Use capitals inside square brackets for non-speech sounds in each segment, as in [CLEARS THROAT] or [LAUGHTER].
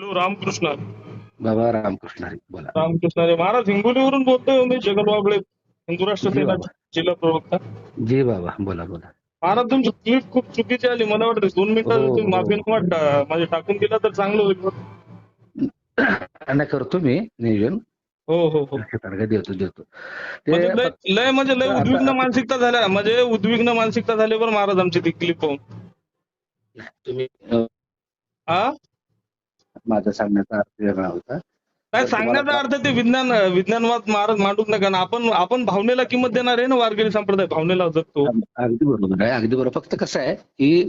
Hello Ramakrishna. बाबा रामकृष्ण हरी बोला. रामकृष्ण अरे महाराज हिंगोलीवरून बोलतोय मी जगन वाबळे हिंदू राष्ट्र सेना. जिल्हा प्रवक्ता. जी बाबा बोला बोला. महाराज तुमची क्लिप खूप चुकीची आली. मला वाटतं दोन मिनिटात हो, हो. माफी नको म्हणजे टाकून दिला तर चांगलं होईल. आणि करतो मी नियोजन? हो हो हो. तारखा देतो देतो. म्हणजे लय म्हणजे लय उद्विग्न मानसिकता झाल्या. म्हणजे उद्विग्न मानसिकता झाल्यावर महाराज आमची ती क्लिप पाहून. तुम्ही हा माझा सांगण्याचा अर्थ वेगळा होता. काय सांगण्याचा अर्थ ते विज्ञान विज्ञानवाद महाराज मांडूच नका ना. आपण आपण भावनेला किंमत देणार आहे ना वारकरी संप्रदाय? भावनेला जगतो. अगदी बरोबर आहे. अगदी बरोबर. फक्त कसं आहे की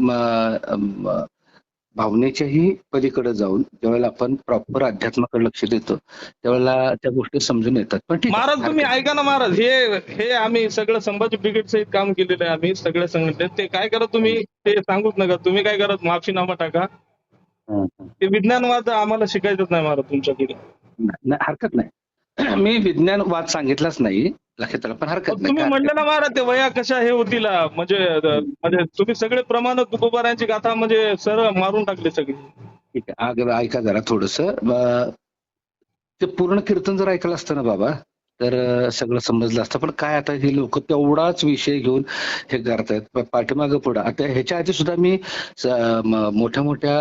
भावनेच्याही पलीकडे जाऊन ज्यावेळेला आपण प्रॉपर अध्यात्माकडे लक्ष देतो त्यावेळेला त्या गोष्टी समजून येतात. पण महाराज तुम्ही ऐका ना महाराज. हे हे आम्ही सगळं संभाजी ब्रिगेड सहित काम केलेलं आहे आम्ही सगळ्या संघटनेत ते काय करा तुम्ही? ते सांगूच नका. तुम्ही काय करा? माफीनामा टाका. ते विज्ञानवाद आम्हाला शिकायचंच नाही महाराज तुमच्याकडे. नाही हरकत नाही. [CLEARS THROAT] मी विज्ञानवाद सांगितलाच नाही लक्षात आलं पण हरकत नाही तुम्ही ना महाराज ते वया कशा हे होतील म्हणजे म्हणजे तुम्ही सगळे प्रमाण तुकोबारांची गाथा म्हणजे सरळ मारून टाकले सगळे. ठीक आहे ऐका जरा थोडस. ते पूर्ण कीर्तन जर ऐकलं असतं ना बाबा तर सगळं समजलं असतं. पण काय आता हे लोक तेवढाच विषय घेऊन हे करतायत. पाठीमागं पुढं. आता ह्याच्या आधी सुद्धा मी मोठ्या मोठ्या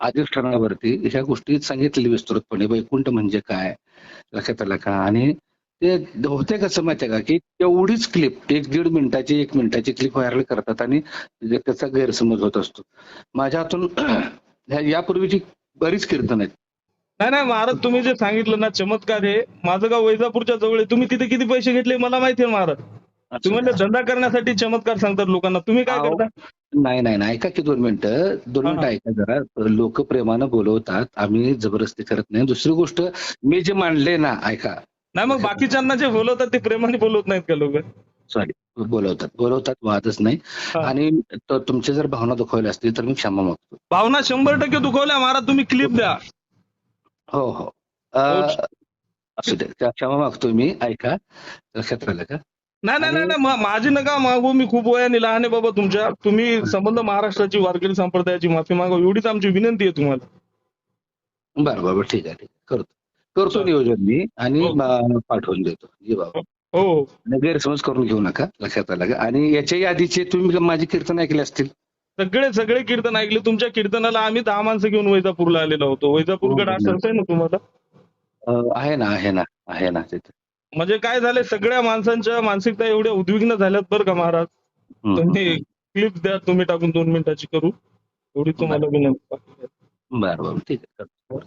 अधिष्ठानावरती ह्या गोष्टी सांगितलेली विस्तृतपणे. वैकुंठ म्हणजे काय? लक्षात आलं का? आणि ते होते कसं माहितीये का? की तेवढीच क्लिप एक दीड मिनिटाची एक मिनिटाची क्लिप व्हायरल करतात आणि त्याचा गैरसमज होत असतो. माझ्या हातून [CLEARS THROAT] ह्या- यापूर्वीची बरीच कीर्तन आहेत. नाही नाही महाराज तुम्ही जे सांगितलं ना चमत्कार हे माझं गाव वैजापूरच्या जवळ आहे. तुम्ही तिथे किती पैसे घेतले मला माहिती आहे महाराज. तुम्ही धंदा करण्यासाठी चमत्कार सांगतात लोकांना. तुम्ही काय करता? नाही नाही नाही ऐका की दोन मिनिटं. दोन मिनिटं. ऐका जरा. लोक प्रेमानं बोलवतात. आम्ही जबरदस्ती करत नाही. दुसरी गोष्ट मी जे मांडले ना ऐका. नाही मग बाकीच्यांना जे बोलवतात ते प्रेमाने बोलवत नाहीत का लोक? सॉरी बोलवतात. बोलवतात वादच नाही. आणि त- तुमच्या जर भावना दुखवल्या असतील तर मी क्षमा मागतो. भावना शंभर टक्के दुखवल्या महाराज तुम्ही क्लिप द्या. हो हो. असू दे. क्षमा मागतो मी. ऐका. लक्षात राहिलं का? नाही नाही नाही माझी नका मागू. मी खूप वयाने लहान आहे बाबा तुमच्या. तुम्ही संबंध महाराष्ट्राची वारकरी संप्रदायाची माफी मागू. एवढीच आमची विनंती आहे तुम्हाला. बरं बरं ठीक आहे ठीक आहे. करतो. करतो. नियोजन मी आणि हो. पाठवून देतो. जी बाबा. हो हो. गैरसमज करून घेऊ नका. लक्षात आलं का? आणि याच्याही आधीचे तुम्ही माझी कीर्तन ऐकले असतील. सगळे सगळे कीर्तन ऐकले. तुमच्या कीर्तनाला आम्ही दहा माणसं घेऊन वैजापूरला आलेलो होतो. वैजापूरकडे हो, आठवत आहे ना तुम्हाला? आहे ना आहे ना आहे ना तिथे. म्हणजे काय झालंय सगळ्या माणसांच्या मानसिकता एवढ्या उद्विग्न झाल्यात बरं का महाराज? तुम्ही. क्लिप द्या तुम्ही टाकून दोन मिनिटाची करू. एवढी तुम्हाला विनंती. बरं बरं. ठीक आहे.